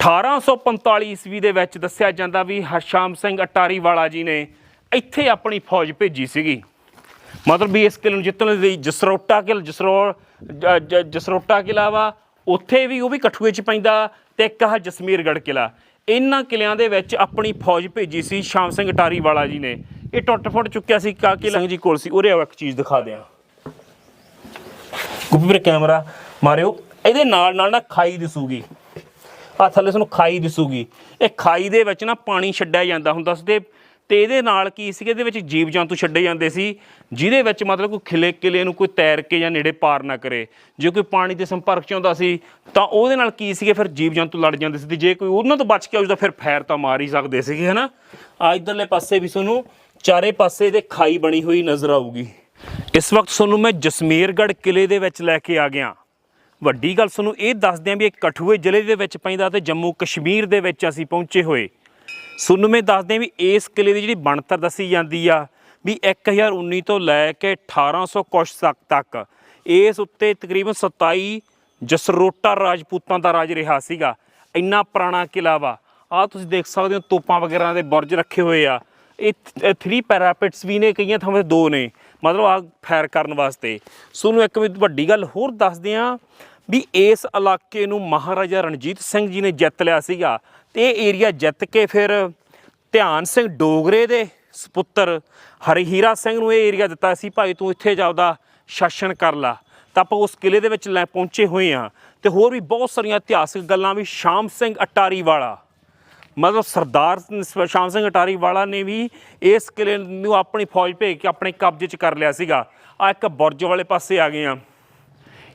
1845 ਈਸਵੀ ਦੇ ਵਿੱਚ ਦੱਸਿਆ ਜਾਂਦਾ ਵੀ ਹਰਸ਼ਾਮ ਸਿੰਘ ਅਟਾਰੀ ਵਾਲਾ ਜੀ ਨੇ ਇੱਥੇ ਆਪਣੀ ਫੌਜ ਭੇਜੀ ਸੀਗੀ। ਮਤਲਬ ਵੀ ਇਸ ਕਿਲੇ ਨੂੰ ਜਿੱਤਣ ਲਈ ਜਸਰੋਟਾ ਕਿਲ ਜਸਰੋ, ਜ- ਜਸਰੋਟਾ ਕਿਲਾ ਵਾ, ਉੱਥੇ ਵੀ ਉਹ ਵੀ ਕਠੂਏ ਚ ਪੈਂਦਾ ਤੇ ਇੱਕ ਆ ਜਸਮੀਰਗੜ ਕਿਲਾ ਇਹਨਾਂ ਕਿਲਿਆਂ ਦੇ ਵਿੱਚ ਆਪਣੀ ਫੌਜ ਭੇਜੀ ਸੀ ਸ਼ਾਮ ਸਿੰਘ ਅਟਾਰੀ ਵਾਲਾ ਜੀ ਨੇ। ਇਹ ਟੁੱਟ ਫੁੱਟ ਚੁੱਕਿਆ ਸੀ ਕਾਕੀ ਸਿੰਘ ਜੀ ਕੋਲ ਸੀ, ਉਰੇ ਆਓ ਇੱਕ ਚੀਜ਼ ਦਿਖਾ ਦਿਆਂ। ਗੁੱਪੀ ਵੀਰੇ ਕੈਮਰਾ ਮਾਰਿਓ। ਇਹਦੇ ਨਾਲ ਨਾਲ ਨਾ ਖਾਈ ਦਿਸੂਗੀ। ਆ ਥੱਲੇ ਤੁਹਾਨੂੰ ਖਾਈ ਦਿਸੂਗੀ। ਇਹ ਖਾਈ ਦੇ ਵਿੱਚ ਨਾ ਪਾਣੀ ਛੱਡਿਆ ਜਾਂਦਾ ਹੁੰਦਾ ਸੀ ਤੇ ਤੇ ਇਹਦੇ ਨਾਲ ਕੀ ਸੀ ਇਹਦੇ ਵਿੱਚ ਜੀਵ ਜੰਤੂ ਛੱਡੇ ਜਾਂਦੇ ਸੀ, ਜਿਹਦੇ ਵਿੱਚ ਮਤਲਬ ਕੋਈ ਖਿਲੇ ਕਿਲੇ ਨੂੰ ਕੋਈ ਤੈਰ ਕੇ ਜਾਂ ਨੇੜੇ ਪਾਰ ਨਾ ਕਰੇ। ਜੇ ਕੋਈ ਪਾਣੀ ਦੇ ਸੰਪਰਕ ਚ ਆਉਂਦਾ ਸੀ, ਤਾਂ ਉਹਦੇ ਨਾਲ ਕੀ ਸੀਗੇ ਫਿਰ ਜੀਵ ਜੰਤੂ ਲੜ ਜਾਂਦੇ ਸੀ ਤੇ ਜੇ ਕੋਈ ਉਹਨਾਂ ਤੋਂ ਬਚ ਕੇ ਆਉਂਦਾ ਫਿਰ ਫੈਰ ਤਾਂ ਮਾਰ ਹੀ ਸਕਦੇ ਸੀਗੇ, ਹਨਾ? ਆ ਇਧਰਲੇ ਪਾਸੇ ਵੀ ਤੁਹਾਨੂੰ ਚਾਰੇ ਪਾਸੇ ਇਹਦੇ ਖਾਈ ਬਣੀ ਹੋਈ ਨਜ਼ਰ ਆਊਗੀ। ਇਸ ਵਕਤ ਤੁਹਾਨੂੰ ਮੈਂ ਜਸਮੇਰਗੜ੍ਹ ਕਿਲੇ ਦੇ ਵਿੱਚ ਲੈ ਕੇ ਆ ਗਿਆ। ਵੱਡੀ ਗੱਲ ਤੁਹਾਨੂੰ ਇਹ ਦੱਸਦੇ ਆਂ ਵੀ ਇਹ ਕਠੂਏ ਜ਼ਿਲ੍ਹੇ ਦੇ ਵਿੱਚ ਪੈਂਦਾ ਤੇ ਜੰਮੂ ਕਸ਼ਮੀਰ ਦੇ ਵਿੱਚ ਅਸੀਂ ਪਹੁੰਚੇ ਹੋਏ। ਤੁਹਾਨੂੰ ਮੈਂ ਦੱਸਦੇ ਆਂ ਵੀ ਇਸ ਕਿਲੇ ਦੀ ਜਿਹੜੀ ਬਣਤਰ ਦੱਸੀ ਜਾਂਦੀ ਆ ਵੀ 1019 ਤੋਂ ਲੈ ਕੇ 1800 ਕੁਛ ਤੱਕ ਇਸ ਉੱਤੇ ਤਕਰੀਬਨ 27 ਜਸਰੋਟਾ ਰਾਜਪੂਤਾਂ ਦਾ ਰਾਜ ਰਿਹਾ ਸੀਗਾ। ਇੰਨਾ ਪੁਰਾਣਾ ਕਿਲਾ ਵਾ। ਆ ਤੁਸੀਂ ਦੇਖ ਸਕਦੇ ਹੋ ਤੋਪਾਂ ਵਗੈਰਾ ਦੇ ਬੁਰਜ ਰੱਖੇ ਹੋਏ ਆ। ਇਹ 3 ਪੈਰਾਪਿਟਸ ਵੀ ਨੇ, ਕਈਆਂ ਥਾਵਾਂ ਤੇ ਦੋ ਨੇ। ਮਤਲਬ ਆ ਫਾਇਰ ਕਰਨ ਵਾਸਤੇ। ਤੁਹਾਨੂੰ ਇੱਕ ਵੱਡੀ ਗੱਲ ਹੋਰ ਦੱਸਦੇ ਆ ਵੀ ਇਸ ਇਲਾਕੇ ਨੂੰ ਮਹਾਰਾਜਾ ਰਣਜੀਤ ਸਿੰਘ ਜੀ ਨੇ ਜਿੱਤ ਲਿਆ ਸੀਗਾ ਤੇ ਇਹ ਏਰੀਆ ਜਿੱਤ ਕੇ ਫਿਰ ਧਿਆਨ ਸਿੰਘ ਡੋਗਰੇ ਦੇ ਸੁਪੁੱਤਰ ਹਰੀਹੀਰਾ ਸਿੰਘ ਨੂੰ ਇਹ ਏਰੀਆ ਦਿੱਤਾ ਸੀ, ਭਾਈ ਤੂੰ ਇੱਥੇ ਜਾਉਦਾ ਸ਼ਾਸਨ ਕਰ ਲਾ। ਤਾਂ ਆਪਾਂ ਉਸ ਕਿਲੇ ਦੇ ਵਿੱਚ ਲੈ ਪਹੁੰਚੇ ਹੋਏ ਆ ਤੇ ਹੋਰ ਵੀ ਬਹੁਤ ਸਾਰੀਆਂ ਇਤਿਹਾਸਕ ਗੱਲਾਂ ਵੀ ਸ਼ਾਮ ਸਿੰਘ ਅਟਾਰੀ ਵਾਲਾ ਮਤਲਬ ਸਰਦਾਰ ਸ਼ਾਮ ਸਿੰਘ ਅਟਾਰੀ ਵਾਲਾ ਨੇ ਵੀ ਇਸ ਕਿਲੇ ਨੂੰ ਆਪਣੀ ਫੌਜ ਭੇਜ ਕੇ ਆਪਣੇ ਕਬਜ਼ੇ 'ਚ ਕਰ ਲਿਆ ਸੀਗਾ। ਆ ਇੱਕ ਬੁਰਜ ਵਾਲੇ ਪਾਸੇ ਆ ਗਏ ਆ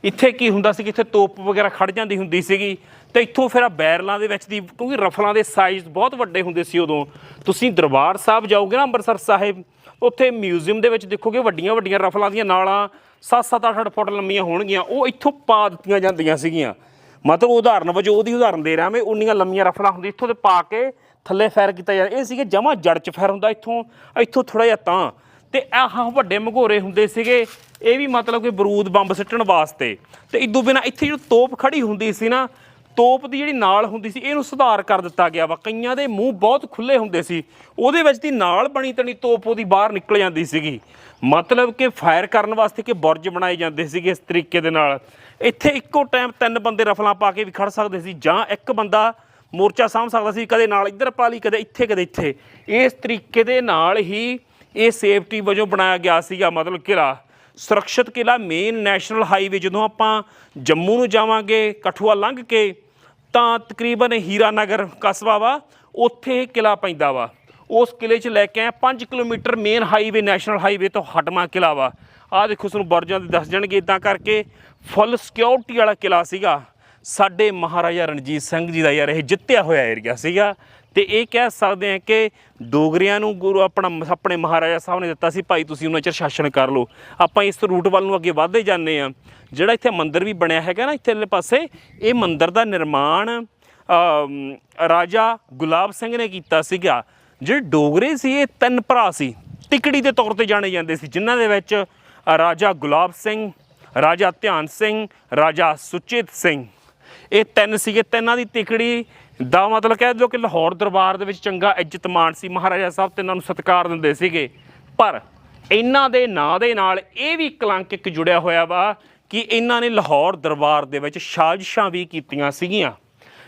ਇੱਥੇ ਕੀ ਹੁੰਦਾ ਸੀ ਕਿ ਇੱਥੇ ਤੋਪ ਵਗੈਰਾ ਖੜ ਜਾਂਦੀ ਹੁੰਦੀ ਸੀਗੀ ਤੇ ਇੱਥੋਂ ਫਿਰ ਆ ਬੈਰਲਾਂ ਦੇ ਵਿੱਚ ਦੀ, ਕਿਉਂਕਿ ਰਫਲਾਂ ਦੇ ਸਾਈਜ਼ ਬਹੁਤ ਵੱਡੇ ਹੁੰਦੇ ਸੀ ਉਦੋਂ। ਤੁਸੀਂ ਦਰਬਾਰ ਸਾਹਿਬ ਜਾਓਗੇ ਨਾ ਅੰਮ੍ਰਿਤਸਰ ਸਾਹਿਬ, ਉੱਥੇ ਮਿਊਜ਼ੀਅਮ ਦੇ ਵਿੱਚ ਦੇਖੋਗੇ ਵੱਡੀਆਂ ਵੱਡੀਆਂ ਰਫਲਾਂ ਦੀਆਂ ਨਾਲਾਂ 7-7 8 ਫੁੱਟ ਲੰਮੀਆਂ ਹੋਣਗੀਆਂ, ਉਹ ਇੱਥੋਂ ਪਾ ਦਿੱਤੀਆਂ ਜਾਂਦੀਆਂ ਸੀਗੀਆਂ। ਮਤਲਬ ਉਦਾਹਰਨ ਵਜੋਂ ਉਹਦੀ ਉਦਾਹਰਨ ਦੇ ਰਿਹਾ, ਮੈਂ ਉਨੀਆਂ ਲੰਮੀਆਂ ਰਫਲਾਂ ਹੁੰਦੀ ਇੱਥੋਂ ਤੇ ਪਾ ਕੇ ਥੱਲੇ ਫਾਇਰ ਕੀਤਾ ਜਾਂਦਾ। ਇਹ ਸੀਗੇ ਜਮਾ ਜੜ ਚ ਫਾਇਰ ਹੁੰਦਾ ਇੱਥੋਂ ਇੱਥੋਂ ਥੋੜਾ ਜਿਹਾ ਤਾਂ। ਤੇ ਆਹ ਵੱਡੇ ਮਘੋਰੇ ਹੁੰਦੇ ਸੀਗੇ। ਇਹ ਵੀ ਮਤਲਬ ਕਿ ਬਰੂਦ ਬੰਬ ਸਿੱਟਣ ਵਾਸਤੇ। ਤੇ ਇਦੋਂ ਬਿਨਾ ਇੱਥੇ ਜਿਹੜੀ ਤੋਪ ਖੜੀ ਹੁੰਦੀ ਸੀ ਨਾ, ਤੋਪ ਦੀ ਜਿਹੜੀ ਨਾਲ ਹੁੰਦੀ ਸੀ, ਇਹਨੂੰ ਸੁਧਾਰ ਕਰ ਦਿੱਤਾ ਗਿਆ ਵਾ। ਕਈਆਂ ਦੇ ਮੂੰਹ ਬਹੁਤ ਖੁੱਲੇ ਹੁੰਦੇ ਸੀ। ਉਹਦੇ ਵਿੱਚ ਦੀ ਨਾਲ ਬਣੀ ਤਣੀ ਤੋਪ ਉਹਦੀ ਬਾਹਰ ਨਿਕਲ ਜਾਂਦੀ ਸੀਗੀ। ਮਤਲਬ ਕਿ ਫਾਇਰ ਕਰਨ ਵਾਸਤੇ ਕਿ ਬੁਰਜ ਬਣਾਏ ਜਾਂਦੇ ਸੀਗੇ ਇਸ ਤਰੀਕੇ ਦੇ ਨਾਲ। ਇੱਥੇ ਇੱਕੋ ਟਾਈਮ ਤਿੰਨ ਬੰਦੇ ਰਫਲਾਂ ਪਾ ਕੇ ਵੀ ਖੜ ਸਕਦੇ ਸੀ, ਜਾਂ ਇੱਕ ਬੰਦਾ ਮੋਰਚਾ ਸਾਂਭ ਸਕਦਾ ਸੀ, ਕਦੇ ਨਾਲ ਇੱਧਰ ਪਾ ਲਈ, ਕਦੇ ਇੱਥੇ ਕਦੇ ਇੱਥੇ। ਇਸ ਤਰੀਕੇ ਦੇ ਨਾਲ ਹੀ ਇਹ ਸੇਫਟੀ ਵਜੋਂ ਬਣਾਇਆ ਗਿਆ ਸੀਗਾ, ਮਤਲਬ ਕਿਲਾ ਸੁਰੱਖਿਅਤ ਕਿਲਾ ਮੇਨ ਨੈਸ਼ਨਲ ਹਾਈਵੇ ਜਦੋਂ ਆਪਾਂ ਜੰਮੂ ਨੂੰ ਜਾਵਾਂਗੇ, ਕਠੂਆ ਲੰਘ ਕੇ, ਤਾਂ ਤਕਰੀਬਨ ਹੀਰਾ ਨਗਰ ਕਸਬਾ ਵਾ, ਉੱਥੇ ਇਹ ਕਿਲਾ ਪੈਂਦਾ ਵਾ। ਉਸ ਕਿਲੇ 'ਚ ਲੈ ਕੇ ਆਏ 5 kilometre main highway national highway ਤੋਂ ਹਟਮਾ ਕਿਲਾ ਵਾ। ਆਹ ਦੇਖੋ, ਤੁਹਾਨੂੰ ਬੁਰਜਾਂ ਦੇ ਦੱਸ ਜਾਣਗੇ ਇਦਾਂ ਕਰਕੇ ਫੁੱਲ ਸਿਕਿਉਰਿਟੀ ਵਾਲਾ ਕਿਲਾ ਸੀਗਾ। ਸਾਡੇ ਮਹਾਰਾਜਾ ਰਣਜੀਤ ਸਿੰਘ ਜੀ ਦਾ ਯਾਰ ਇਹ ਜਿੱਤਿਆ ਹੋਇਆ ਏਰੀਆ ਸੀਗਾ। ਤੇ ਇਹ ਕਹਿ ਸਕਦੇ ਆ ਕਿ ਡੋਗਰਿਆਂ ਨੂੰ ਗੁਰੂ ਆਪਣਾ ਆਪਣੇ ਮਹਾਰਾਜਾ ਸਾਹਿਬ ਨੇ ਦਿੱਤਾ ਸੀ, ਭਾਈ ਤੁਸੀਂ ਉਹਨਾਂ ਚਿਰ ਸ਼ਾਸਨ ਕਰ ਲਓ। ਆਪਾਂ ਇਸ ਰੂਟ ਵੱਲ ਨੂੰ ਅੱਗੇ ਵਧਦੇ ਜਾਂਦੇ ਆ ਜਿਹੜਾ ਇੱਥੇ ਮੰਦਿਰ ਵੀ ਬਣਿਆ ਹੈਗਾ ਨਾ ਇੱਥੇ ਪਾਸੇ, ਇਹ ਮੰਦਿਰ ਦਾ ਨਿਰਮਾਣ ਰਾਜਾ ਗੁਲਾਬ ਸਿੰਘ ਨੇ ਕੀਤਾ ਸੀਗਾ। ਜਿਹੜੇ ਡੋਗਰੇ ਸੀ, ਇਹ ਤਿੰਨ ਭਰਾ ਸੀ। ਤਿਕੜੀ ਦੇ ਤੌਰ ਤੇ ਜਾਣੇ ਜਾਂਦੇ ਸੀ, ਜਿਨ੍ਹਾਂ ਦੇ ਵਿੱਚ ਰਾਜਾ ਗੁਲਾਬ ਸਿੰਘ, ਰਾਜਾ ਧਿਆਨ ਸਿੰਘ, ਰਾਜਾ ਸੁਚੇਤ ਸਿੰਘ। ਇਹ ਤਿੰਨ ਸੀਗੇ, ਤਿੰਨਾਂ ਦੀ ਤਿਕੜੀ ਦਾ ਮਤਲਬ ਕਹਿ ਦਿਓ ਕਿ ਲਾਹੌਰ ਦਰਬਾਰ ਦੇ ਵਿੱਚ ਚੰਗਾ ਇੱਜ਼ਤ ਮਾਣ ਸੀ। ਮਹਾਰਾਜਾ ਸਾਹਿਬ ਤਿੰਨਾਂ ਨੂੰ ਸਤਿਕਾਰ ਦਿੰਦੇ ਸੀਗੇ। ਪਰ ਇਹਨਾਂ ਦੇ ਨਾਂ ਦੇ ਨਾਲ ਇਹ ਵੀ ਕਲੰਕ ਇੱਕ ਜੁੜਿਆ ਹੋਇਆ ਵਾ ਕਿ ਇਹਨਾਂ ਨੇ ਲਾਹੌਰ ਦਰਬਾਰ ਦੇ ਵਿੱਚ ਸਾਜ਼ਿਸ਼ਾਂ ਵੀ ਕੀਤੀਆਂ ਸੀਗੀਆਂ,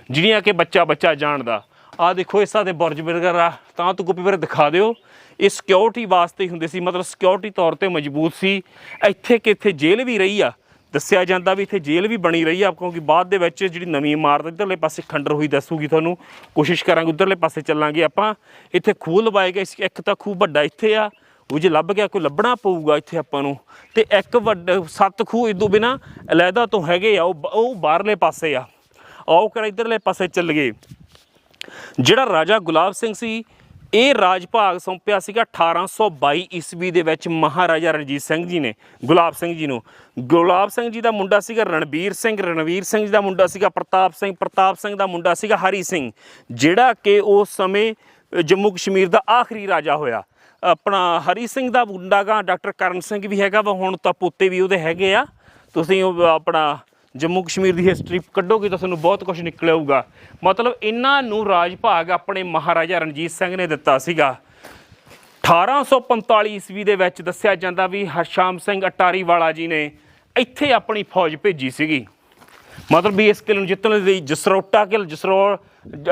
ਜਿਹੜੀਆਂ ਕਿ ਬੱਚਾ ਬੱਚਾ ਜਾਣਦਾ। ਆ ਦੇਖੋ, ਇਸਾਂ ਦੇ ਬੁਰਜ ਵਗੈਰਾ, ਤਾਂ ਤੂੰ ਗੁੱਪੀ ਵੀਰੇ ਦਿਖਾ ਦਿਓ। ਇਹ ਸਿਕਿਉਰਿਟੀ ਵਾਸਤੇ ਹੀ ਹੁੰਦੇ ਸੀ, ਮਤਲਬ ਸਿਕਿਉਰਿਟੀ ਤੌਰ ਤੇ ਮਜ਼ਬੂਤ ਸੀ। ਇੱਥੇ ਕਿ ਇੱਥੇ ਜੇਲ੍ਹ ਵੀ ਰਹੀ ਆ ਦੱਸਿਆ ਜਾਂਦਾ ਵੀ ਇੱਥੇ ਜੇਲ੍ਹ ਵੀ ਬਣੀ ਰਹੀ ਆ, ਕਿਉਂਕਿ ਬਾਅਦ ਦੇ ਵਿੱਚ ਜਿਹੜੀ ਨਵੀਂ ਇਮਾਰਤ ਇੱਧਰਲੇ ਪਾਸੇ ਖੰਡਰ ਹੋਈ ਦੱਸੂਗੀ ਤੁਹਾਨੂੰ। ਕੋਸ਼ਿਸ਼ ਕਰਾਂਗੇ ਉੱਧਰਲੇ ਪਾਸੇ ਚੱਲਾਂਗੇ ਆਪਾਂ। ਇੱਥੇ ਖੂਹ ਲਵਾਏ ਗਏ ਇੱਕ ਤਾਂ ਖੂਹ ਵੱਡਾ ਇੱਥੇ ਆ, ਉਹ ਜੇ ਲੱਭ ਗਿਆ ਕੋਈ ਲੱਭਣਾ ਪਊਗਾ ਇੱਥੇ ਆਪਾਂ ਨੂੰ। ਤੇ ਇੱਕ ਵੱਡਾ, ਸੱਤ ਖੂਹ ਇਦੋਂ ਬਿਨਾ ਅਲੈਦਾ ਤੋਂ ਹੈਗੇ ਆ, ਉਹ ਬ- ਉਹ ਬਾਹਰਲੇ ਪਾਸੇ ਆ। ਆਓ ਕਰ ਇਧਰਲੇ ਪਾਸੇ ਚੱਲ ਗਏ ਜਿਹੜਾ ਰਾਜਾ ਗੁਲਾਬ ਸਿੰਘ ਸੀ ਇਹ ਰਾਜ ਭਾਗ ਸੌਂਪਿਆ ਸੀਗਾ 1822 ਈਸਵੀ ਦੇ ਵਿੱਚ ਮਹਾਰਾਜਾ ਰਣਜੀਤ ਸਿੰਘ ਜੀ ਨੇ, ਗੁਲਾਬ ਸਿੰਘ ਜੀ ਨੂੰ। ਗੁਲਾਬ ਸਿੰਘ ਜੀ ਦਾ ਮੁੰਡਾ ਸੀਗਾ ਰਣਬੀਰ ਸਿੰਘ, ਰਣਵੀਰ ਸਿੰਘ ਜੀ ਦਾ ਮੁੰਡਾ ਸੀਗਾ ਪ੍ਰਤਾਪ ਸਿੰਘ ਪ੍ਰਤਾਪ ਸਿੰਘ ਦਾ ਮੁੰਡਾ ਸੀਗਾ ਹਰੀ ਸਿੰਘ, ਜਿਹੜਾ ਕਿ ਉਸ ਸਮੇਂ ਜੰਮੂ ਕਸ਼ਮੀਰ ਦਾ ਆਖਰੀ ਰਾਜਾ ਹੋਇਆ। ਆਪਣਾ ਹਰੀ ਸਿੰਘ ਦਾ ਮੁੰਡਾ ਗਾ, ਡਾਕਟਰ ਕਰਨ ਸਿੰਘ ਵੀ ਹੈਗਾ ਵਾ, ਹੁਣ ਤਾਂ ਪੋਤੇ ਵੀ ਉਹਦੇ ਹੈਗੇ ਆ। ਤੁਸੀਂ ਉਹ ਆਪਣਾ ਜੰਮੂ ਕਸ਼ਮੀਰ ਦੀ ਹਿਸਟਰੀ ਕੱਢੋਗੇ ਤਾਂ ਤੁਹਾਨੂੰ ਬਹੁਤ ਕੁਝ ਨਿਕਲ ਆਊਗਾ ਮਤਲਬ ਇਹਨਾਂ ਨੂੰ ਰਾਜ ਭਾਗ ਆਪਣੇ ਮਹਾਰਾਜਾ ਰਣਜੀਤ ਸਿੰਘ ਨੇ ਦਿੱਤਾ ਸੀਗਾ। 1845 ਈਸਵੀ ਦੇ ਵਿੱਚ ਦੱਸਿਆ ਜਾਂਦਾ ਵੀ ਹਰਸ਼ਾਮ ਸਿੰਘ ਅਟਾਰੀ ਵਾਲਾ ਜੀ ਨੇ ਇੱਥੇ ਆਪਣੀ ਫੌਜ ਭੇਜੀ ਸੀਗੀ। ਮਤਲਬ ਵੀ ਇਸ ਕਿਲੇ ਨੂੰ ਜਿੱਤਣ ਲਈ ਜਸਰੋਟਾ ਕਿਲ, ਜਸਰੋ,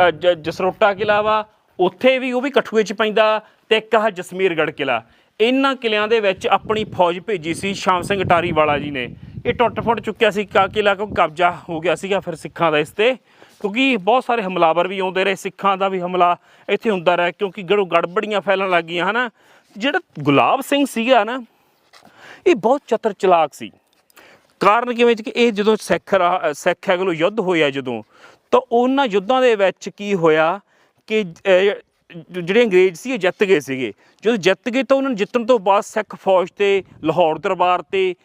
ਜ- ਜਸਰੋਟਾ ਕਿਲਾ ਵਾ, ਉੱਥੇ ਵੀ ਉਹ ਵੀ ਕਠੂਏ ਚ ਪੈਂਦਾ ਤੇ ਇੱਕ ਆ ਜਸਮੀਰਗੜ੍ਹ ਕਿਲਾ। ਇਹਨਾਂ ਕਿਲਿਆਂ ਦੇ ਵਿੱਚ ਆਪਣੀ ਫੌਜ ਭੇਜੀ ਸੀ ਸ਼ਾਮ ਸਿੰਘ ਅਟਾਰੀ ਵਾਲਾ ਜੀ ਨੇ। ਇਹ ਟੁੱਟ ਫੁੱਟ ਚੁੱਕਿਆ ਸੀ, ਕਾ ਕਿਲਾ ਕੋ ਕਬਜ਼ਾ ਹੋ ਗਿਆ ਸੀਗਾ ਫਿਰ ਸਿੱਖਾਂ ਦਾ ਇਸ ਤੇ। ਕਿਉਂਕਿ ਬਹੁਤ ਸਾਰੇ ਹਮਲਾਵਰ ਵੀ ਆਉਂਦੇ ਰਹੇ, ਸਿੱਖਾਂ ਦਾ ਵੀ ਹਮਲਾ ਇੱਥੇ ਹੁੰਦਾ ਰਿਹਾ, ਕਿਉਂਕਿ ਗੜੋ ਗੜਬੜੀਆਂ ਫੈਲਣ ਲੱਗ ਗਈਆਂ, ਹਨਾ। ਜਿਹੜਾ ਗੁਲਾਬ ਸਿੰਘ ਸੀਗਾ ਨਾ, ਇਹ ਬਹੁਤ ਚਤਰ ਚਲਾਕ ਸੀ। ਕਾਰਨ ਕਿਵੇਂ ਕਿ ਇਹ ਜਦੋਂ ਸਿੱਖ ਰਾ- ਸਿੱਖ ਹੈਗਲੋ ਯੁੱਧ ਹੋਇਆ ਜਦੋਂ, ਤਾਂ ਉਹਨਾਂ ਯੁੱਧਾਂ ਦੇ ਵਿੱਚ ਕੀ ਹੋਇਆ ਕਿ ਜਿਹੜੇ ਅੰਗਰੇਜ਼ ਸੀ, ਇਹ ਜਿੱਤ ਗਏ ਸੀਗੇ। ਜਦੋਂ ਜਿੱਤ ਗਏ ਤਾਂ ਉਹਨਾਂ ਨੂੰ ਜਿੱਤਣ ਤੋਂ ਬਾਅਦ ਸਿੱਖ ਫੌਜ ਤੇ, ਲਾਹੌਰ ਦਰਬਾਰ ਤੇ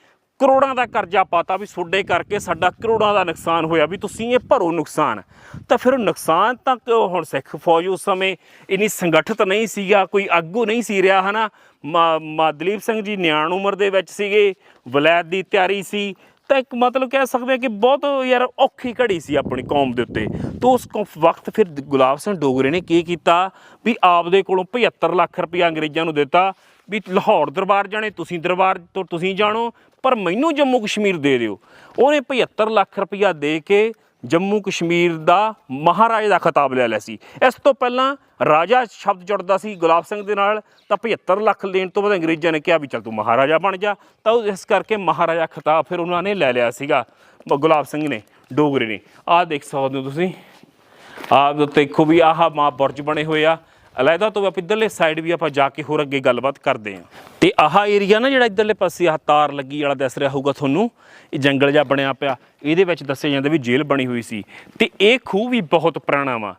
ਕਰੋੜਾਂ ਦਾ ਕਰਜ਼ਾ ਪਾਤਾ ਵੀ ਤੁਹਾਡੇ ਕਰਕੇ ਸਾਡਾ ਕਰੋੜਾਂ ਦਾ ਨੁਕਸਾਨ ਹੋਇਆ ਵੀ ਤੁਸੀਂ ਇਹ ਭਰੋ ਨੁਕਸਾਨ। ਤਾਂ ਫਿਰ ਨੁਕਸਾਨ ਤਾਂ ਹੁਣ ਸਿੱਖ ਫੌਜ ਉਸ ਸਮੇਂ ਇੰਨੀ ਸੰਗਠਿਤ ਨਹੀਂ ਸੀਗਾ, ਕੋਈ ਆਗੂ ਨਹੀਂ ਸੀ ਰਿਹਾ, ਹਨਾ? ਮਾ ਮਾ ਦਲੀਪ ਸਿੰਘ ਜੀ ਨਿਆਣ ਉਮਰ ਦੇ ਵਿੱਚ ਸੀਗੇ ਵਲੈਤ ਦੀ ਤਿਆਰੀ ਸੀ। ਤਾਂ ਇੱਕ ਮਤਲਬ ਕਹਿ ਸਕਦੇ ਆ ਕਿ ਬਹੁਤ ਯਾਰ ਔਖੀ ਘੜੀ ਸੀ ਆਪਣੀ ਕੌਮ ਦੇ ਉੱਤੇ। ਤੋਂ ਉਸ ਕੌ- ਵਕਤ ਫਿਰ ਗੁਲਾਬ ਸਿੰਘ ਡੋਗਰੇ ਨੇ ਕੀ ਕੀਤਾ ਵੀ ਆਪਦੇ ਕੋਲੋਂ 75 ਲੱਖ ਰੁਪਇਆ ਅੰਗਰੇਜ਼ਾਂ ਨੂੰ ਦਿੱਤਾ ਵੀ ਲਾਹੌਰ ਦਰਬਾਰ ਜਾਣੇ, ਤੁਸੀਂ ਦਰਬਾਰ ਤੋਂ ਤੁਸੀਂ ਜਾਣੋ, ਪਰ ਮੈਨੂੰ ਜੰਮੂ ਕਸ਼ਮੀਰ ਦੇ ਦਿਓ। ਉਹਨੇ 75 ਲੱਖ ਰੁਪਇਆ ਦੇ ਕੇ ਜੰਮੂ ਕਸ਼ਮੀਰ ਦਾ ਮਹਾਰਾਜਾ ਦਾ ਖਿਤਾਬ ਲੈ ਲਿਆ ਸੀ। ਇਸ ਤੋਂ ਪਹਿਲਾਂ ਰਾਜਾ ਸ਼ਬਦ ਜੁੜਦਾ ਸੀ ਗੁਲਾਬ ਸਿੰਘ ਦੇ ਨਾਲ, ਤਾਂ 75 ਲੱਖ ਲੈਣ ਤੋਂ ਬਾਅਦ ਅੰਗਰੇਜ਼ਾਂ ਨੇ ਕਿਹਾ ਵੀ ਚੱਲ ਤੂੰ ਮਹਾਰਾਜਾ ਬਣ ਜਾ। ਤਾਂ ਉਹ ਇਸ ਕਰਕੇ ਮਹਾਰਾਜਾ ਖਿਤਾਬ ਫਿਰ ਉਹਨਾਂ ਨੇ ਲੈ ਲਿਆ ਸੀਗਾ, ਬ- ਗੁਲਾਬ ਸਿੰਘ ਨੇ, ਡੋਗਰੇ ਨੇ। ਆਹ ਦੇਖ ਸਕਦੇ ਹੋ ਤੁਸੀਂ। ਆਹ ਦੇਖੋ ਵੀ ਆਹ ਮਾਂ ਬੁਰਜ ਬਣੇ ਹੋਏ ਆ। ਅਲੱਗਾ ਤੋਂ ਆਪਾਂ ਇੱਧਰਲੇ ਸਾਈਡ ਵੀ ਆਪਾਂ ਜਾ ਕੇ ਹੋਰ ਅੱਗੇ ਗੱਲਬਾਤ ਕਰਦੇ ਹਾਂ। ਤੇ ਆਹ ਏਰੀਆ ਨਾ ਜਿਹੜਾ ਇੱਧਰਲੇ ਪਾਸੇ ਆਹ ਤਾਰ ਲੱਗੀ ਵਾਲਾ ਦਿਸ ਰਿਹਾ ਹੋਊਗਾ ਤੁਹਾਨੂੰ, ਇਹ ਜੰਗਲ ਜਿਹਾ ਬਣਿਆ ਪਿਆ, ਇਹਦੇ ਵਿੱਚ ਦੱਸਿਆ ਜਾਂਦਾ ਵੀ ਜੇਲ੍ਹ ਬਣੀ ਹੋਈ ਸੀ। ਤੇ ਇਹ ਖੂਹ ਵੀ ਬਹੁਤ ਪੁਰਾਣਾ ਵਾ।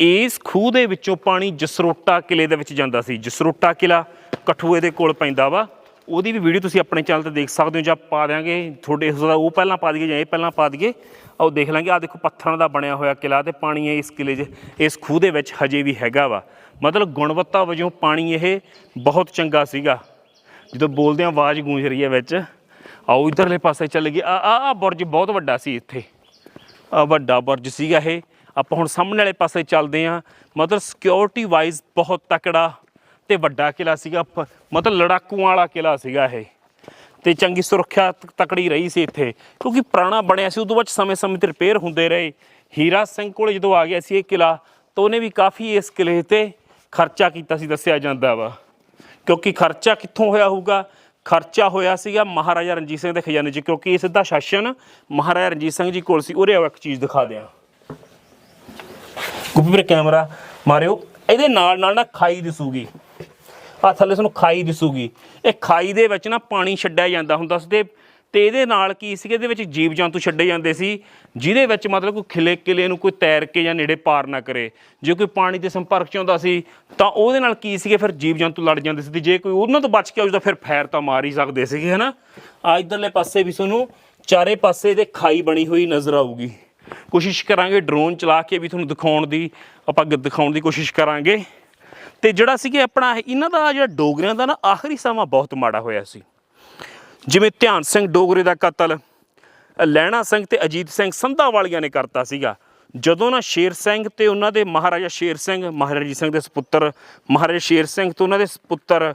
ਇਸ ਖੂਹ ਦੇ ਵਿੱਚੋਂ ਪਾਣੀ ਜਸਰੋਟਾ ਕਿਲੇ ਦੇ ਵਿੱਚ ਜਾਂਦਾ ਸੀ। ਜਸਰੋਟਾ ਕਿਲਾ ਕਠੂਏ ਦੇ ਕੋਲ ਪੈਂਦਾ ਵਾ। ਉਹਦੀ ਵੀ ਵੀਡੀਓ ਤੁਸੀਂ ਆਪਣੇ ਚੈਨਲ ਤੇ ਦੇਖ ਸਕਦੇ ਹੋ, ਜਾਂ ਪਾ ਦਿਆਂਗੇ। ਤੁਹਾਡੇ ਉਸ ਦਾ ਉਹ ਪਹਿਲਾਂ ਪਾ ਦਈਏ ਜਾਂ ਇਹ ਪਹਿਲਾਂ ਪਾ ਦਈਏ। ਆਓ ਦੇਖ ਲਾਂਗੇ ਆ ਦੇਖੋ ਪੱਥਰਾਂ ਦਾ ਬਣਿਆ ਹੋਇਆ ਕਿਲਾ ਤੇ ਪਾਣੀ ਇਸ ਕਿਲੇ 'ਚ, ਇਸ ਖੂਹ ਦੇ ਵਿੱਚ ਹਜੇ ਵੀ ਹੈਗਾ ਵਾ। ਮਤਲਬ ਗੁਣਵੱਤਾ ਵਜੋਂ ਪਾਣੀ ਇਹ ਬਹੁਤ ਚੰਗਾ ਸੀਗਾ। ਜਦੋਂ ਬੋਲਦੇ ਆ ਆਵਾਜ਼ ਗੂੰਜ ਰਹੀ ਹੈ ਵਿੱਚ, ਆਓ ਇਧਰਲੇ ਪਾਸੇ ਚੱਲ ਗਏ ਆ ਆ ਬੁਰਜ ਬਹੁਤ ਵੱਡਾ ਸੀ ਇੱਥੇ। ਆ ਵੱਡਾ ਬੁਰਜ ਸੀਗਾ ਇਹ। ਆਪਾਂ ਹੁਣ ਸਾਹਮਣੇ ਵਾਲੇ ਪਾਸੇ ਚੱਲਦੇ ਆ ਮਤਲਬ ਸਿਕਿਉਰਿਟੀ ਵਾਈਜ਼ ਬਹੁਤ ਤਕੜਾ ਤੇ ਵੱਡਾ ਕਿਲਾ ਸੀਗਾ। ਪ- ਮਤਲਬ ਲੜਾਕੂਆਂ ਵਾਲਾ ਕਿਲਾ ਸੀਗਾ ਇਹ। ਤੇ ਚੰਗੀ ਸੁਰੱਖਿਆ ਤ- ਤਕੜੀ ਰਹੀ ਸੀ ਇੱਥੇ। ਕਿਉਂਕਿ ਪੁਰਾਣਾ ਬਣਿਆ ਸੀ, ਉਦੋਂ ਬਾਅਦ ਸਮੇਂ-ਸਮੇਂ ਤੇ ਰਿਪੇਅਰ ਹੁੰਦੇ ਰਹੇ। ਹੀਰਾ ਸਿੰਘ ਕੋਲੇ ਜਦੋਂ ਆ ਗਿਆ ਸੀ ਇਹ ਕਿਲਾ ਤਾਂ ਉਹਨੇ ਵੀ ਕਾਫੀ ਇਸ ਕਿਲੇ ਤੇ ਖਰਚਾ ਕੀਤਾ ਸੀ, ਦੱਸਿਆ ਜਾਂਦਾ ਵਾ। ਕਿਉਂਕਿ ਖਰਚਾ ਕਿੱਥੋਂ ਹੋਇਆ ਹੋਊਗਾ? ਖਰਚਾ ਹੋਇਆ ਸੀਗਾ ਮਹਾਰਾਜਾ ਰਣਜੀਤ ਸਿੰਘ ਦੇ ਖਜ਼ਾਨੇ 'ਚ, ਕਿਉਂਕਿ ਇਹ ਸਿੱਧਾ ਸ਼ਾਸਨ ਮਹਾਰਾਜਾ ਰਣਜੀਤ ਸਿੰਘ ਜੀ ਕੋਲ ਸੀ। ਉਰੇ ਆਓ ਇੱਕ ਚੀਜ਼ ਦਿਖਾ ਦਿਆਂ। ਗੁੱਪੀ ਵੀਰੇ, ਕੈਮਰਾ ਮਾਰਿਓ। ਇਹਦੇ ਨਾਲ ਨਾਲ ਨਾ ਖਾਈ ਦਿਸੂਗੀ। ਆ ਥੱਲੇ ਤੁਹਾਨੂੰ ਖਾਈ ਦਿਸੂਗੀ। ਇਹ ਖਾਈ ਦੇ ਵਿੱਚ ਨਾ ਪਾਣੀ ਛੱਡਿਆ ਜਾਂਦਾ ਹੁੰਦਾ ਸੀ ਤੇ ਤੇ ਇਹਦੇ ਨਾਲ ਕੀ ਸੀ ਇਹਦੇ ਵਿੱਚ ਜੀਵ ਜੰਤੂ ਛੱਡੇ ਜਾਂਦੇ ਸੀ, ਜਿਹਦੇ ਵਿੱਚ ਮਤਲਬ ਕੋਈ ਖਿਲੇ ਕਿਲੇ ਨੂੰ ਕੋਈ ਤੈਰ ਕੇ ਜਾਂ ਨੇੜੇ ਪਾਰ ਨਾ ਕਰੇ। ਜੇ ਕੋਈ ਪਾਣੀ ਦੇ ਸੰਪਰਕ ਚ ਆਉਂਦਾ ਸੀ, ਤਾਂ ਉਹਦੇ ਨਾਲ ਕੀ ਸੀਗੇ? ਫਿਰ ਜੀਵ ਜੰਤੂ ਲੜ ਜਾਂਦੇ ਸੀ। ਤੇ ਜੇ ਕੋਈ ਉਹਨਾਂ ਤੋਂ ਬਚ ਕੇ ਆਉਂਦਾ ਫਿਰ ਫੈਰ ਤਾਂ ਮਾਰ ਹੀ ਸਕਦੇ ਸੀਗੇ, ਹਨਾ? ਆ ਇਧਰਲੇ ਪਾਸੇ ਵੀ ਤੁਹਾਨੂੰ ਚਾਰੇ ਪਾਸੇ ਦੇ ਖਾਈ ਬਣੀ ਹੋਈ ਨਜ਼ਰ ਆਊਗੀ। ਕੋਸ਼ਿਸ਼ ਕਰਾਂਗੇ ਡਰੋਨ ਚਲਾ ਕੇ ਵੀ ਤੁਹਾਨੂੰ ਦਿਖਾਉਣ ਦੀ, ਆਪਾਂ ਗ- ਦਿਖਾਉਣ ਦੀ ਕੋਸ਼ਿਸ਼ ਕਰਾਂਗੇ। ਤੇ ਜਿਹੜਾ ਸੀ ਕਿ ਆਪਣਾ ਇਹਨਾਂ ਦਾ ਜਿਹੜਾ ਡੋਗਰਿਆਂ ਦਾ ਨਾ ਆਖਰੀ ਸਮਾਂ ਬਹੁਤ ਮਾੜਾ ਹੋਇਆ ਸੀ। ਜਿਵੇਂ ਧਿਆਨ ਸਿੰਘ ਡੋਗਰੇ ਦਾ ਕਤਲ, ਲਹਿਣਾ ਸਿੰਘ ਤੇ ਅਜੀਤ ਸਿੰਘ ਸੰਧਾ ਵਾਲੀਆਂ ਨੇ ਕਰਤਾ ਸੀਗਾ। ਜਦੋਂ ਨਾ ਸ਼ੇਰ ਸਿੰਘ ਤੇ ਉਹਨਾਂ ਦੇ ਮਹਾਰਾਜਾ ਸ਼ੇਰ ਸਿੰਘ, ਮਹਾਰਾਜਾ ਸਿੰਘ ਦੇ ਸੁਪੁੱਤਰ, ਮਹਾਰਾਜਾ ਸ਼ੇਰ ਸਿੰਘ ਤੇ ਉਹਨਾਂ ਦੇ ਸੁਪੁੱਤਰ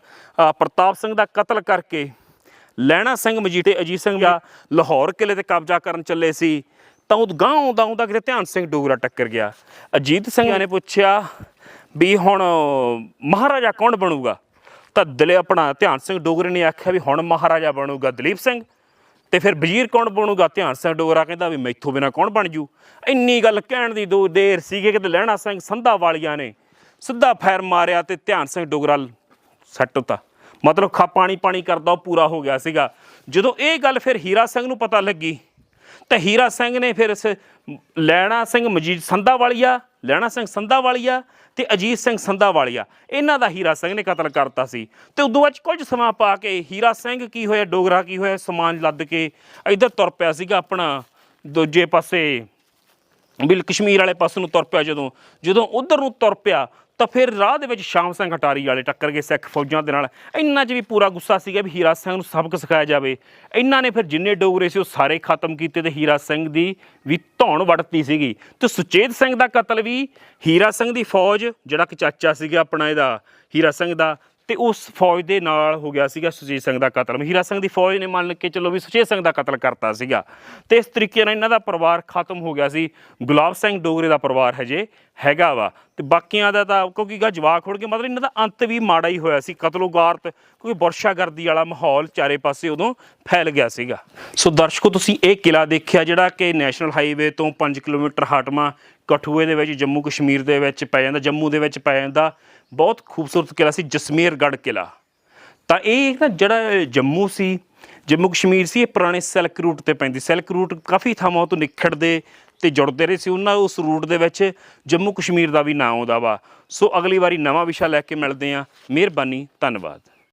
ਪ੍ਰਤਾਪ ਸਿੰਘ ਦਾ ਕਤਲ ਕਰਕੇ ਲਹਿਣਾ ਸਿੰਘ ਮਜੀਠੇ ਅਜੀਤ ਸਿੰਘ ਦਾ ਲਾਹੌਰ ਕਿਲੇ ਤੇ ਕਬਜ਼ਾ ਕਰਨ ਚੱਲੇ ਸੀ, ਤਾਂ ਉਹ ਗਾਂ ਆਉਂਦਾ ਆਉਂਦਾ ਕਿਤੇ ਧਿਆਨ ਸਿੰਘ ਡੋਗਰਾ ਟੱਕਰ ਗਿਆ। ਅਜੀਤ ਸਿੰਘ ਨੇ ਪੁੱਛਿਆ ਵੀ ਹੁਣ ਮਹਾਰਾਜਾ ਕੌਣ ਬਣੂਗਾ? ਤਾਂ ਦਲੇ ਆਪਣਾ ਧਿਆਨ ਸਿੰਘ ਡੋਗਰੇ ਨੇ ਆਖਿਆ ਵੀ ਹੁਣ ਮਹਾਰਾਜਾ ਬਣੂਗਾ ਦਲੀਪ ਸਿੰਘ, ਤੇ ਫਿਰ ਵਜ਼ੀਰ ਕੌਣ ਬਣੂਗਾ? ਧਿਆਨ ਸਿੰਘ ਡੋਗਰਾ ਕਹਿੰਦਾ ਵੀ ਮੈਥੋਂ ਬਿਨਾ ਕੌਣ ਬਣ ਜੂ? ਇੰਨੀ ਗੱਲ ਕਹਿਣ ਦੀ ਦੋ ਦੇਰ ਸੀਗੇ ਕਿਤੇ ਲਹਿਣਾ ਸਿੰਘ ਸੰਧਾ ਵਾਲੀਆਂ ਨੇ, ਸਿੱਧਾ ਫੈਰ ਮਾਰਿਆ ਤੇ ਧਿਆਨ ਸਿੰਘ ਡੋਗਰਾ ਸੱਟ ਉਤਾ। ਮਤਲਬ ਖਾ ਪਾਣੀ ਪਾਣੀ ਕਰਦਾ, ਉਹ ਪੂਰਾ ਹੋ ਗਿਆ ਸੀਗਾ। ਜਦੋਂ ਇਹ ਗੱਲ ਫਿਰ ਹੀਰਾ ਸਿੰਘ ਨੂੰ ਪਤਾ ਲੱਗੀ, ਤਾਂ ਹੀਰਾ ਸਿੰਘ ਨੇ ਫਿਰ ਇਸ ਲੈਣਾ ਸਿੰਘ ਮਜੀਦ ਸੰਧਾ ਵਾਲੀਆ ਲੈਣਾ ਸਿੰਘ ਸੰਧਾ ਵਾਲੀਆ ਤੇ ਅਜੀਤ ਸਿੰਘ ਸੰਧਾ ਵਾਲੀਆ ਇਹਨਾਂ ਦਾ ਹੀਰਾ ਸਿੰਘ ਨੇ ਕਤਲ ਕਰਤਾ ਸੀ। ਤੇ ਉਦੋਂ ਬਾਅਦ 'ਚ ਕੁਝ ਸਮਾਂ ਪਾ ਕੇ ਹੀਰਾ ਸਿੰਘ ਕੀ ਹੋਇਆ, ਡੋਗਰਾ ਕੀ ਹੋਇਆ, ਸਮਾਨ ਲੱਦ ਕੇ ਇੱਧਰ ਤੁਰ ਪਿਆ ਸੀਗਾ ਆਪਣਾ ਦੂਜੇ ਪਾਸੇ। ਬਿਲ ਕਸ਼ਮੀਰ ਵਾਲੇ ਪਾਸੇ ਨੂੰ ਤੁਰ ਪਿਆ ਜਦੋਂ ਜਦੋਂ ਉਧਰ ਨੂੰ ਤੁਰ ਪਿਆ ਤਾਂ ਫਿਰ ਰਾਹ ਦੇ ਵਿੱਚ ਸ਼ਾਮ ਸਿੰਘ ਹਟਾਰੀ ਵਾਲੇ ਟੱਕਰ ਗਏ ਸਿੱਖ ਫੌਜਾਂ ਦੇ ਨਾਲ। ਇੰਨਾ 'ਚ ਵੀ ਪੂਰਾ ਗੁੱਸਾ ਸੀਗਾ ਵੀ ਹੀਰਾ ਸਿੰਘ ਨੂੰ ਸਬਕ ਸਿਖਾਇਆ ਜਾਵੇ। ਇਹਨਾਂ ਨੇ ਫਿਰ ਜਿੰਨੇ ਡੋਗਰੇ ਸੀ ਉਹ ਸਾਰੇ ਖਤਮ ਕੀਤੇ ਤੇ ਹੀਰਾ ਸਿੰਘ ਦੀ ਵੀ ਧੌਣ ਵੜਤੀ ਸੀਗੀ। ਤੇ ਸੁਚੇਤ ਸਿੰਘ ਦਾ ਕਤਲ ਵੀ ਹੀਰਾ ਸਿੰਘ ਦੀ ਫੌਜ, ਜਿਹੜਾ ਕਿ ਚਾਚਾ ਸੀਗਾ ਆਪਣਾ ਇਹਦਾ, ਹੀਰਾ ਸਿੰਘ ਦਾ ਤੇ ਉਸ ਫੌਜ ਦੇ ਨਾਲ ਹੋ ਗਿਆ ਸੀਗਾ ਸੁਚੇਤ ਸਿੰਘ ਦਾ ਕਤਲ। ਮਹੀਰਾ ਸਿੰਘ ਦੀ ਫੌਜ ਨੇ ਮੰਨ ਕੇ ਚੱਲੋ ਵੀ ਸੁਚੇਤ ਸਿੰਘ ਦਾ ਕਤਲ ਕਰਤਾ ਸੀਗਾ। ਤੇ ਇਸ ਤਰੀਕੇ ਨਾਲ ਇਹਨਾਂ ਦਾ ਪਰਿਵਾਰ ਖਤਮ ਹੋ ਗਿਆ ਸੀ। ਗੁਲਾਬ ਸਿੰਘ ਡੋਗਰੇ ਦਾ ਪਰਿਵਾਰ ਹਜੇ ਹੈਗਾ ਵਾ। ਤੇ ਬਾਕੀਆਂ ਦਾ ਤਾਂ ਕਿਉਂਕਿ ਗਾ ਜਵਾਕ ਖੁੜ ਕੇ ਮਤਲਬ ਇਹਨਾਂ ਦਾ ਅੰਤ ਵੀ ਮਾੜਾ ਹੀ ਹੋਇਆ ਸੀ। ਕਤਲੋਗਾਰਤ, ਕਿਉਂਕਿ ਵਰਸ਼ਾਗਰਦੀ ਵਾਲਾ ਮਾਹੌਲ ਚਾਰੇ ਪਾਸੇ ਉਦੋਂ ਫੈਲ ਗਿਆ ਸੀਗਾ। ਸੋ ਦਰਸ਼ਕੋ, ਤੁਸੀਂ ਇਹ ਕਿਲਾ ਦੇਖਿਆ ਜਿਹੜਾ ਕਿ ਨੈਸ਼ਨਲ ਹਾਈਵੇ ਤੋਂ 5 ਕਿਲੋਮੀਟਰ ਹਟਵਾ ਕਠੂਏ ਦੇ ਵਿੱਚ, ਜੰਮੂ ਕਸ਼ਮੀਰ ਦੇ ਵਿੱਚ ਪੈ ਜਾਂਦਾ, ਜੰਮੂ ਦੇ ਵਿੱਚ ਪੈ ਜਾਂਦਾ ਬਹੁਤ ਖੂਬਸੂਰਤ ਕਿਲਾ ਸੀ, ਜਸਮੇਰਗੜ੍ਹ ਕਿਲਾ ਤਾਂ ਇਹ ਨਾ ਜਿਹੜਾ ਜੰਮੂ ਸੀ, ਜੰਮੂ ਕਸ਼ਮੀਰ ਸੀ, ਇਹ ਪੁਰਾਣੇ ਸਿਲਕ ਰੂਟ ਤੇ ਪੈਂਦੀ। ਸਿਲਕ ਰੂਟ ਕਾਫੀ ਥਾਵਾਂ ਤੋਂ ਨਿਖੜਦੇ ਤੇ ਜੁੜਦੇ ਰਹੇ ਸੀ। ਉਹਨਾਂ ਉਸ ਰੂਟ ਦੇ ਵਿੱਚ ਜੰਮੂ ਕਸ਼ਮੀਰ ਦਾ ਵੀ ਨਾਂ ਆਉਂਦਾ ਵਾ। ਸੋ ਅਗਲੀ ਵਾਰੀ ਨਵਾਂ ਵਿਸ਼ਾ ਲੈ ਕੇ ਮਿਲਦੇ ਆਂ ਮਿਹਰਬਾਨੀ, ਧੰਨਵਾਦ।